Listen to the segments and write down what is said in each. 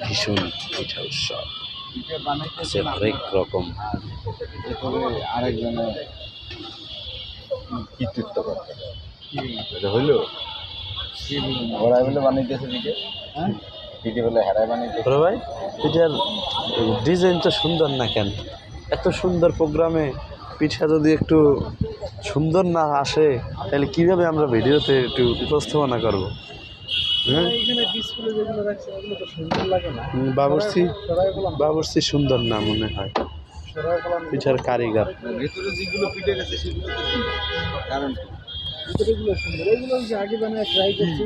ভীষণ পিঠা উৎসব। আছে হরেক রকম। আরেকজনে কৃতিত্ব করতে এটা হইল? ওরাই বলে বানাইতেছে দিকে হ্যাঁ? দিকে বলে বানাইতেছে বড় ভাই পিঠার ডিজাইন তো সুন্দর না কেন? এত সুন্দর প্রোগ্রামে পিঠা যদি একটু সুন্দর না আসে তাহলে কীভাবে আমরা ভিডিওতে একটু উপস্থাপনা করব? হ্যাঁ? এখানে ডিসপ্লে যেগুলো রাখছে ওগুলো তো সুন্দর না। মনে হয়। পিঠার কারিগর। ভেতরে যেগুলো পিঠে গেছে সেগুলো কারণ ভিতরে সুন্দর। এগুলো যে আগে বানায় ট্রাই করছি।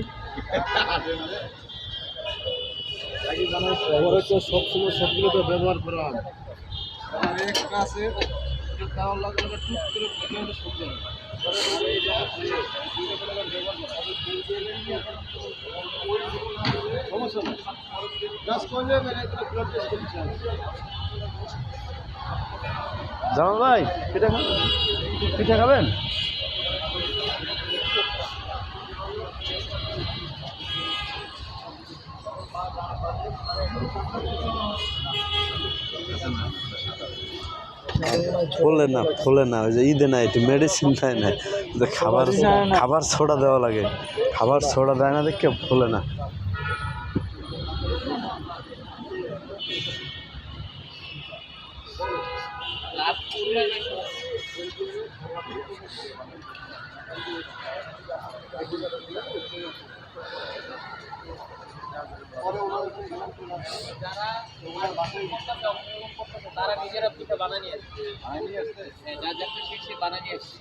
আগে বানায় পরে সবসময় সবগুলো তো ব্যবহার করা হয় একটা আছে হয়। সমস্যা মানে ভাই পিঠা খাবেন পিঠা খাবেন? ফোলে না ফোলে না ওই যে ঈদে না একটু মেডিসিন দেয় না। যে খাবার খাবার ছোড়া দেওয়া লাগে। খাবার ছোড়া দেয় না দেখে ফোলে না। তারা নিজেরা পিঠা বানিয়ে নিয়ে আসছে। হ্যাঁ, যার যার শীত সে বানিয়ে নিয়ে আসছে।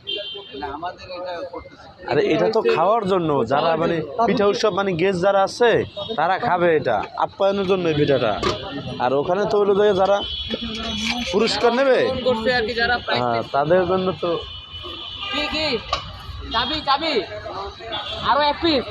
আমাদের এটা করতেছে। আরে এটা তো খাওয়ার জন্য যারা মানে পিঠা উৎসব মানে গেস্ট যারা আছে তারা খাবে এটা। আপ্যায়নের জন্য এই পিঠাটা। আর ওখানে তো হলো যারা পুরস্কার নেবে ফোন করছে আর কি যারা প্রাইস হ্যাঁ তাদের জন্য তো কি কি? চাবি চাবি? আরও এক পিস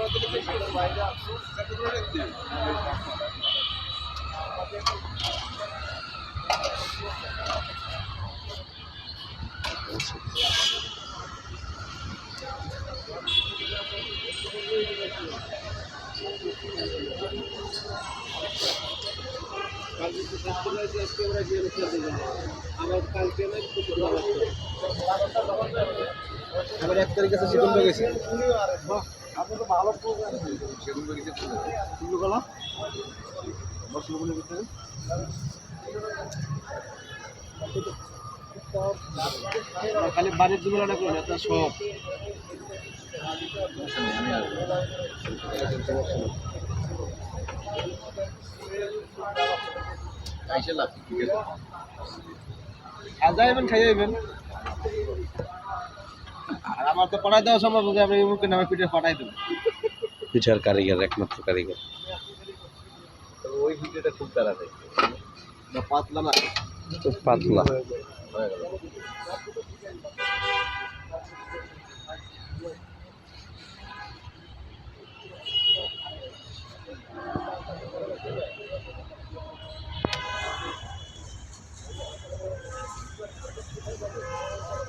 আবার এক তারিখ আছে সেগুন গেছে আপনি তো ভালো সেগুন গেছে কুমড়ো কলা খালি বাড়ির করুন এটা সব। আর আমার তো পড়াই দেওয়া সম্ভব আপনি মুখে নামে পিঠে পাঠাই দেবেন। পিঠার কারিগর, একমাত্র কারিগর। ওই ভিডিওটা খুব তাড়াতাড়ি না পাতলা না? পাতলা। হয়ে গেল।